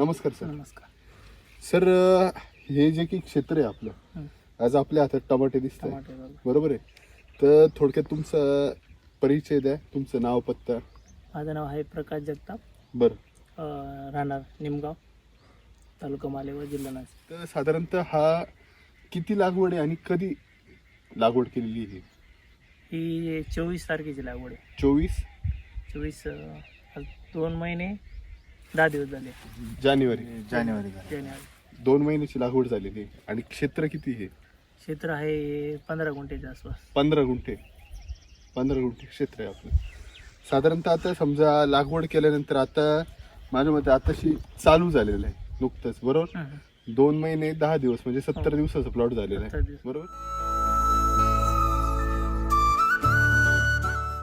नमस्कार सर. नमस्कार. सर हे जे काही क्षेत्र आहे आपलं. आज आपल्या हातात टमाटे दिसत आहे टमाटे बरोबर. बरोबर आहे? तर थोडक्यात तुमचा परिचय द्या तुमचं नाव पत्ता. माझं नाव आहे प्रकाश जगताप. बरं. अं, राहणार निमगाव तालुका मालेगाव जिल्हा नाशिक. तर साधारणतः हा किती लागवड आहे आणि कधी लागवड केलेली आहे? ही चोवीस तारखेची लागवड आहे. चोवीस? चोवीस दोन महिने दहा दिवस झाले. जानेवारी. जानेवारी जानेवारी. दोन महिन्याची लागवड झालेली आहे. आणि क्षेत्र किती आहे? क्षेत्र आहे पंधरा गुंठेच्या आसपास. पंधरा गुंठे. पंधरा गुंठे क्षेत्र आहे आपलं. साधारणतः आता समजा लागवड केल्यानंतर आता माझ्या मते आताशी चालू झालेलं आहे नुकतंच बरोबर? हं, हं. दोन महिने दहा दिवस म्हणजे सत्तर हो. दिवसाचा प्लॉट झालेला सत्तर आहे दिवस. बरोबर?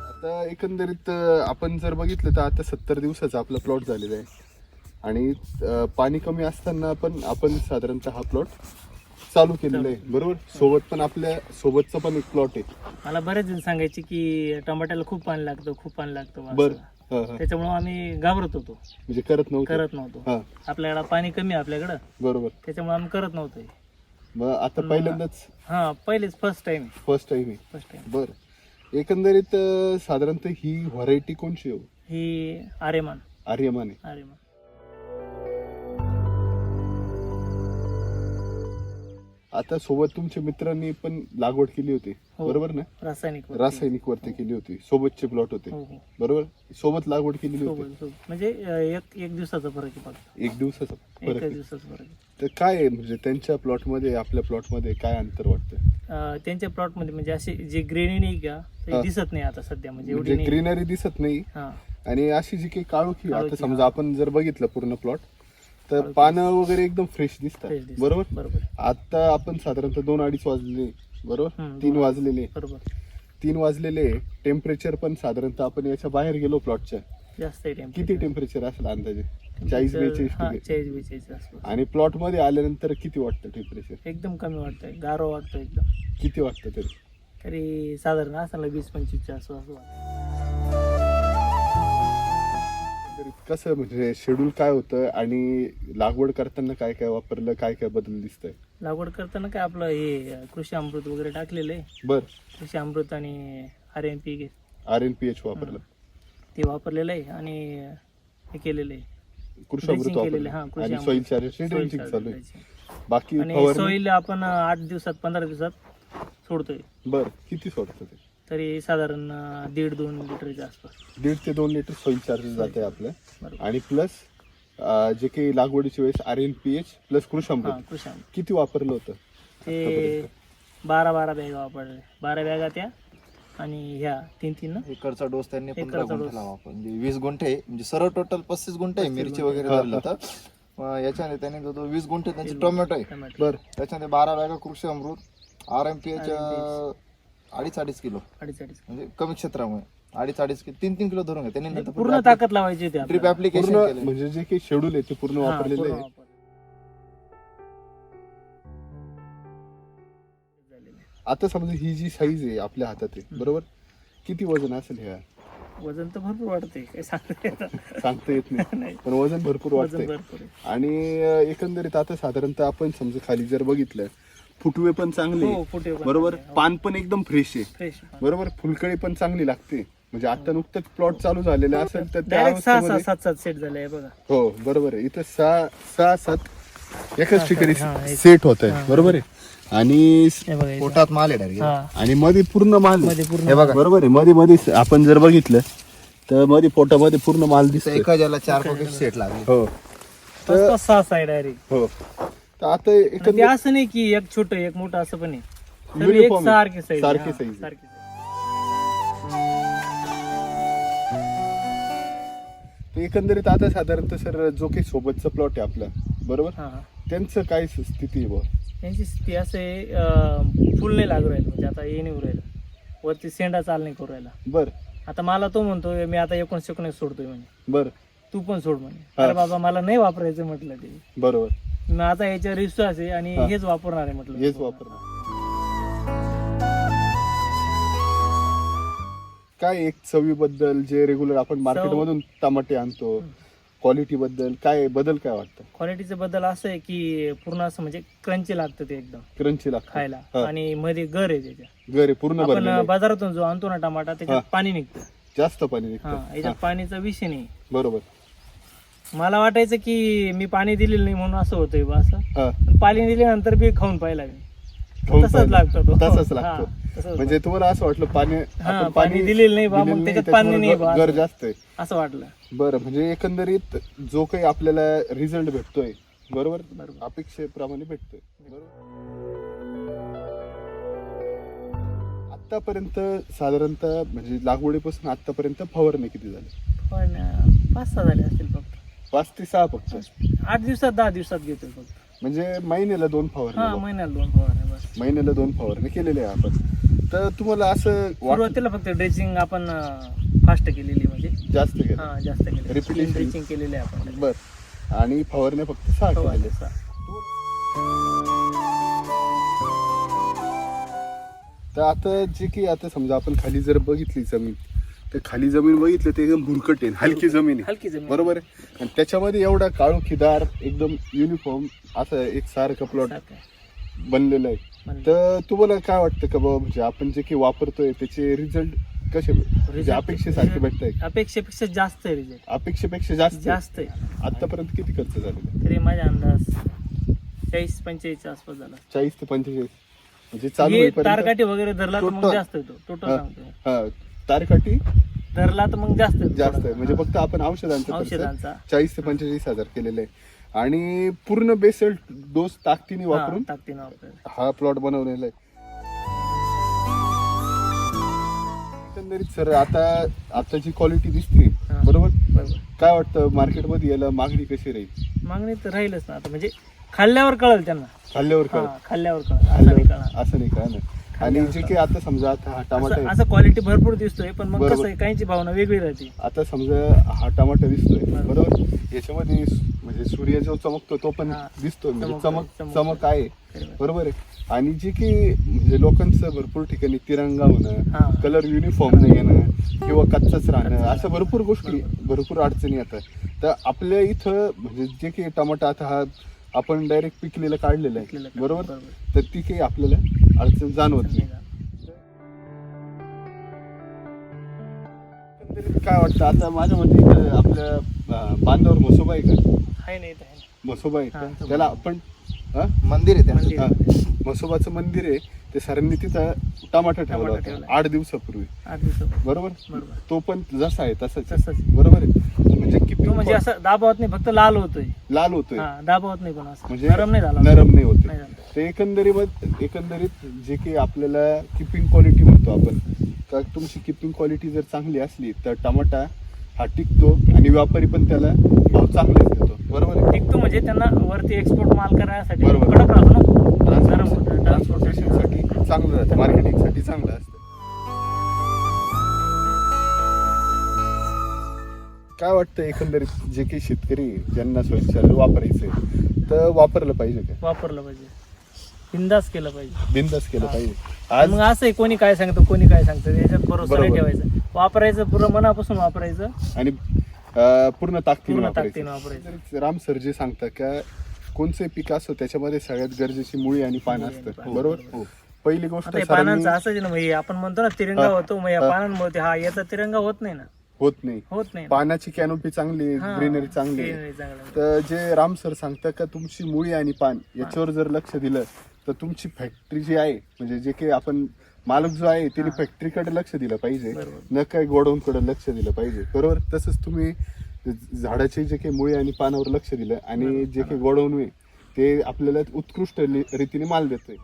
आता एकंदरीत अं, आपण जर बघितलं तर आता सत्तर दिवसाचा आपला प्लॉट झालेला आहे. आणि पाणी कमी असताना पण आपण साधारणतः हा प्लॉट चालू केलेला आहे. बरोबर? सोबत पण आपल्या सोबतचा पण एक प्लॉट आहे. मला बरेच जण सांगायचे की टमाट्याला खूप पाणी लागतं खूप पाणी लागतं बर. त्याच्यामुळे आम्ही घाबरत होतो. म्हणजे करत नव्हतं. करत नव्हतो. हा. आपल्याकडं पाणी कमी आहे आपल्याकडं. बरोबर. त्याच्यामुळे आम्ही करत नव्हतो हे. मग आता पहिल्यांदाच? हा पहिलेच फर्स्ट टाइम फर्स्ट टाइम आहे. फर्स्ट टाइम बर. एकंदरीत अं, साधारणतः ही व्हरायटी कोणची हो? ही आर्यमान. आर्यमान आहे. आर्यमान. आता सोबत तुमच्या मित्रांनी पण लागवड केली होती. हो. बरोबर ना? रासायनिक वरती. रासायनिक वरती केली होती. सोबतचे प्लॉट होते. हो हो. बरोबर? सोबत लागवड केलेली होती. सोबत सोबत. म्हणजे अं, एक एक दिवसाचा फरक आहे फक्त. एक दिवसाचा फरक एक आहे. दिवसाचा फरक आहे. तर काय आहे? म्हणजे त्यांच्या प्लॉटमध्ये आपल्या प्लॉटमध्ये काय अंतर वाटतं? अं, त्यांच्या प्लॉटमध्ये म्हणजे असे जे ग्रेनी नाही का ते. दिसत नाही आता सध्या. म्हणजे एवढी म्हणजे नाही. ग्रीनरी दिसत नाही. हा. आणि अशी जी काही काळोखी आता काळोखी, समजा. आपण जर बघितलं पूर्ण प्लॉट तर. पानं वगैरे एकदम फ्रेश दिसतात. बरोबर? बरोबर. आता आपण साधारणतः दोन अडीच वाजलेले बरोबर? हम्म, तीन. वाजलेले बरोबर. तीन वाजलेले टेम्परेचर पण साधारणतः आपण याच्या बाहेर गेलो प्लॉटच्या जास्त आहे temperature. किती टेम्परेचर असेल अंदाजे? चाळीस बेचाळीस हा डिग्री आसपास. आणि प्लॉटमध्ये आल्यानंतर किती वाटतं टेम्परेचर एकदम कमी वाटतंय. गारो वाटतो एकदम. किती वाटतं तरी? तरी साधारण असायला वीस पंचवीसच्या आसपास वाटतं. कसं म्हणजे शेड्यूल काय होतं आणि लागवड करताना काय काय वापरलं काय काय बदल दिसतंय? लागवड करताना काय आपलं हे कृषी अमृत वगैरे टाकलेलं आहे. बर. कृषी अमृत आणि R N P R N P H वापरलं. ते वापरलेलं आहे आणि हे केलेलं आहे. कृषी अमृत केलेलं आहे, हा, वापरलं कृषी आणि Amrut. Soil charger Soil drenching charger चालू आहे. drenching. बाकी आणि फवारणी सोईल आपण आठ दिवसात पंधरा दिवसात सोडतोय. बर. किती सोडतं ते? तरी साधारण दीड दोन लिटरच्या आसपास. दीड ते दोन लिटर सॉइल चार्जर जाते आपलं. बरोबर. आणि प्लस जे काही लागवडीच्या वेळेस R N P H plus Krushi हा अमृत कृषी अमृत. किती वापरलं होतं? ते? बारा बारा बॅगा वापरले. बारा बॅगा त्या आणि ह्या तीन तीन ना. एकरचा डोस त्यांनी पंधरा एकरचा गुंठे डोस. लावा म्हणजे वीस गुंठे म्हणजे सरळ टोटल पस्तीस गुंठे आहे, 35 मिरची. वगैरे हा, धरलं तर. मग याच्याने त्यांनी जो वीस गुंठे त्यांचे टोमॅटो आहे. टोमॅटो. बर. त्याच्यामध्ये बारा बॅगा Krushi Amrut R M P H. अडीच अडीच किलो. अडीच अडीच म्हणजे कमी क्षेत्रामुळे. अडीच अडीच किलो तीन तीन किलो धरून घ्या. त्यांनी नंतर पूर्ण ताकद लावायची होती आपल्याला. ऍप्लिकेशन पूर्ण केलं म्हणजे जे काही शेड्यूल आहे ते पूर्ण हा, वापरलेलं पूर्ण आहे. वापर. आता समजा ही जी साईज आहे आपल्या हातात आहे बरोबर? किती वजन असेल ह्या वजन तर भरपूर वाढते काय सांगता येत सांगता येत नाही. नाही. पण वजन भरपूर वजन वाटतंय भरपूर आहे. आणि अं, एकंदरीत आता साधारणतः आपण समजा खाली जर बघितलं फुटवे पण चांगले हो पण बरोबर? चांगले. हो. पान पण एकदम फ्रेश आहे. फ्रेश बरोबर? फुलकळी पण चांगली लागते. म्हणजे आता नुकतंच प्लॉट चालू झालेला असेल तर त्या डायरेक्ट सहा सहा अवस्थेमध्ये सात सात सेट झाले आहे बघा. हो बरोबर आहे. इथं सहा सहा सात एकाच ठिकाणी हा, एक- सेट होत आहे हा. बरोबर आहे? आणि हे बघा इथं. पोटात माल आहे direct. हा. आणि मध्ये पूर्ण माल आहे. मध्ये पूर्ण हे बघा. बरोबर आहे? मध्ये मध्ये आपण जर बघितलं तर मध्ये पोटामध्ये पूर्ण माल तिथं दिसतोय. एका ज्याला चार पॉकेट सेट लागले. हो. पाच पाच सहा सहा डायरेक्ट हो. तर आता ते एकंदरीत असं नाही की एक छोट एक मोठं असं पण आहे. सर्व एक Uniform आहे. सारखे साईज सारखी size आहे. सारखी size. तर एकंदरीत आता साधारणतः सर जो काही सोबतचा प्लॉट आहे आपला. बरोबर? हा हा. त्यांचं काय स्थिती आहे बुवा? यांची स्थिती असं आहे फुल नाही लागू राहिलं. म्हणजे आता हे नाही होऊ राहिलं. वरती सेंडा चाल नाही करू राहिला. बर. आता मला तो म्हणतो मी आता एकोणीस एकोणीस सोडतोय म्हणे. बर. तू पण सोड म्हणे. हा. अरे बाबा मला नाही वापरायचं म्हटलं ते. बरोबर. आता याच्यावर विश्वास आहे आणि. हेच वापरणार आहे म्हटलं. हेच वापरणार. काय एक चवीबद्दल जे रेग्युलर आपण मार्केटमधून टमाटे आणतो क्वालिटी बद्दल काय बदल काय वाटतं? क्वालिटीचं बद्दल असं आहे की पूर्ण असं म्हणजे क्रंची लागतं ते एकदम. क्रंची लागतं. खायला. हा. आणि मध्ये गर आहे त्याच्या घरे पूर्ण आपण भरलेलं आहे. बाजारातून जो आणतो ना टमाटा. त्याच्यात पाणी निघतं. जास्त पाणी हा निघतं याच्यात पाणीचा विषय नाही. बरोबर. मला वाटायचं की मी पाणी दिलेलं नाही म्हणून असं होतंय बा असं. हा. पण पाणी दिल्यानंतर बी खाऊन पाहिला मी खाऊन तसंच पाहिलं. लागतं तो. तसंच हा, लागतो. तसंच म्हणजे तुम्हाला असं वाटलं पाणी हा, आपण पाणी दिलेलं नाही बा, मग दिलेलं त्याच्यात त्याच्यामुळे पाणी नाही बा, गर असं. जास्त आहे असं वाटलं. बरं म्हणजे एकंदरीत जो काही आपल्याला रिझल्ट भेटतोय बरोबर? बरोबर. अपेक्षेप्रमाणे भेटतोय. आतापर्यंत साधारणतः म्हणजे लागवडीपासून आतापर्यंत फवारणी किती झाली? पण अं, पाच सहा झाले असतील पाच ते सहा फक्त. आठ दिवसात दहा दिवसात घेतोय फक्त. म्हणजे महिन्याला दोन हा फवारणी महिन्याला दोन फवारण्या बस. महिन्याला दोन फवारणी केलेले आहे आपण. तर तुम्हाला असं वाट सुरुवातीला फक्त ड्रेसिंग आपण फास्ट केलेली म्हणजे. जास्त केलं. हा जास्त केली. Repetition. ड्रेसिंग केलेली आहे आपण. बर. आणि फवारण्या फक्त सहा केलेल्या आहेत. सहा. तर आता जे की आता समजा आपण खाली जर बघितली जमीन तर खाली जमीन बघितली तर एकदम भुरकट आहे हलकी जमीन आहे. हलकी जमीन बरोबर आहे? आणि त्याच्यामध्ये एवढा काळोखीदार एकदम युनिफॉर्म असं एक सारखं प्लॉट आहे. बनलेलं आहे. तर तुम्हाला काय वाटतं का बाबा? म्हणजे आपण जे काही वापरतोय त्याचे रिझल्ट कसे म्हणजे अपेक्षेसारखे भेटताय अपेक्षेपेक्षा जास्त आहे रिझल्ट अपेक्षेपेक्षा जास्त जास्त आहे. आतापर्यंत किती खर्च झालेला आहे? तरी माझा अंदाज चाळीस पंचेचाळीसच्या आसपास झाला. चाळीस ते पंचेचाळीस. म्हणजे चालू तारकाठी वगैरे धरला तर मग जास्त येतो टोटल. सांगतो तारकाठी धरला तर मग जास्त जास्त आहे. म्हणजे. फक्त आपण औषधांचा चाळीस ते पंचेचाळीस हजार केलेले आहे. आणि पूर्ण बेसल डोस ताकदीने वापरून ताकदीनं. हा प्लॉट बनवलेला आहे. एकंदरीत सर आता आताची क्वालिटी दिसते. बरोबर. काय वाटतं मार्केटमध्ये याला मागणी कशी राहील? मागणी तर राहीलच ना आता. म्हणजे खाल्ल्यावर कळेल त्यांना. खाल्ल्यावर कळ खाल्ल्यावर कळेल. असं नाही खाल्ल्यावर कळणार. असं नाही कळणार. आणि जे काही आता समजा आता हा टमाटा असं असं क्वालिटी भरपूर दिसतोय पण मग बरोबर. कसं आहे काहींची भावना वेगळी राहते आता समजा हा टमाटा दिसतोय बरोबर. बरोबर याच्यामध्ये सु- म्हणजे सूर्य जो चमकतो तो पण हा. दिसतोय म्हणजे चमकतोय, चमक चमकतोय. चमक आहे बरोबर. आहे आणि जे की म्हणजे लोकांचं भरपूर ठिकाणी तिरंगा होणं हा. कलर युनिफॉर्म नाही येणं किंवा कच्चाच राहणं अशा भरपूर गोष्टी भरपूर अडचणी येतात तर आपल्या इथं म्हणजे जे काही टमाटा आता हा आपण डायरेक्ट पिकलेलं काढलेलं पिकलेलं आहे काढ- बरोबर बरोबर. तर ती काही आपल्याला अडचण जाणवत नाही एकंदरीत काय वाटतं आता माझ्या मते इथं आपल्या अं, बांधावर म्हसोबा आहे का आहे नाही आहे. म्हसोबा हा, त्याला आपण हा? मंदिर आहे त्यांचं मंदिर. हा. म्हसोबाचं मंदिर आहे ते सरांनी तिथं टमाटा ठेवला टमाटा होता. ठेवला. आठ दिवसापूर्वी. आठ. बरोबर? बरोबर. तो पण जसा आहे तसाच तसाच आहे. बरोबर आहे? म्हणजे तो म्हणजे असं दाबावत नाही फक्त लाल होतोय. लाल होतोय. हा दाबावत नाही पण असं. म्हणजे नरम नाही झाला. नरम नाही होते नाही झाला. ते एकंदरीत एकंदरीत जे काही आपल्याला किपिंग क्वालिटी म्हणतो आपण का तुमची किपिंग क्वालिटी जर चांगली असली तर टमाटा हा टिकतो आणि व्यापारी पण त्याला भाव चांगलेच देतो. बरोबर आहे? टिकतो म्हणजे त्यांना वरती एक्सपोर्ट माल करायसाठी बरोबर. कडक राहतो ना नरम होतं ट्रान्सपोर्टेशनसाठी चांगलं राहतं मार्केटिंगसाठी चांगलं असतं. काय वाटतं एकंदरीत जे काही शेतकरी ज्यांना स्वच्छालय वापरायचंय तर वापरलं पाहिजे का? वापरलं पाहिजे. बिंदास केलं पाहिजे. बिंदास केलं. पाहिजे. आज मग असं आहे कोणी काय सांगतं कोणी काय सांगतं याच्यात भरोसा नाही बरोबर. ठेवायचं. वापरायचं पुरं मनापासून वापरायचं. आणि अं, पूर्ण ताकदीने पूर्ण ताकदीने वापरायचं. वापरायचं. राम सर जे सांगतात का कोणचे पीक असो त्याच्यामध्ये सगळ्यात गरजेची मुळी आणि पान असतं. बरोबर हो. पहिली गोष्ट आता हे सरांनी पानांचं असं आहे ना मग हे आपण म्हणतो ना तिरंगा हा. होतो मग या हा. पानांमुळे हा याचा तिरंगा होत नाही ना होत नाही होत नाही ना. पानाची कॅनोपी चांगली हा, ग्रीनरी चांगली आहे. greenery चांगली आहे. तर जे राम सर सांगतात का तुमची मुळी आणि पान याच्यावर जर लक्ष दिलं तर तुमची फॅक्टरी जी आहे म्हणजे जे काही आपण मालक जो आहे त्याने. फॅक्टरीकडे लक्ष दिलं पाहिजे बरोबर. न काय गोडाऊन कडे लक्ष दिलं पाहिजे बरोबर तसंच तुम्ही झाडाचे जे काही मुळी आणि पानावर लक्ष दिलं आणि. जे काही गोडाऊन आहे ते आपल्याला उत्कृष्ट रीतीने माल देतोय.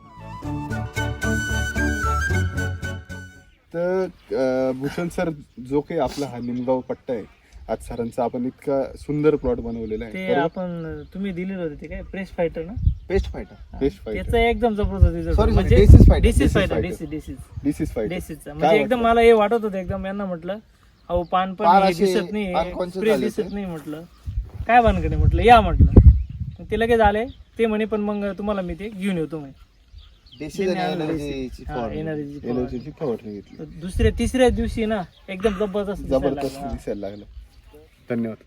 तर भूषण सर जो काही आपला हा निमगाव पट्टा आहे आज सरांचा आपण इतका सुंदर प्लॉट बनवलेला आहे. ते? आपण तुम्ही दिलेलं होते ते काय? प्रेस फायटर ना? Pest fighter fighter. त्याचं एकदम जबरदस्त Sorry, म्हणजे. Disease fighter. Disease disease this is fight डिसीजचा म्हणजे एकदम मला हे वाटत होतं एकदम यांना म्हटलं अहो पान पण पान हे असे दिसत नाही unconscious स्प्रे झाले दिसत. नाही म्हटलं काय भानगडे म्हटलं या म्हटलं मग ते लगेच आले ते म्हणे पण मग तुम्हाला मी ते घेऊन येतो म्हणे डिसीज आणि Energy. एनर्जीची हा, फवारणी. energy ची फवारणी. एनर्जीची फवारणी घेतली तर दुसऱ्या तिसऱ्या दिवशी ना एकदम जबरदस्त दिसायला जबरदस्त लागला. दिसायला लागलं धन्यवाद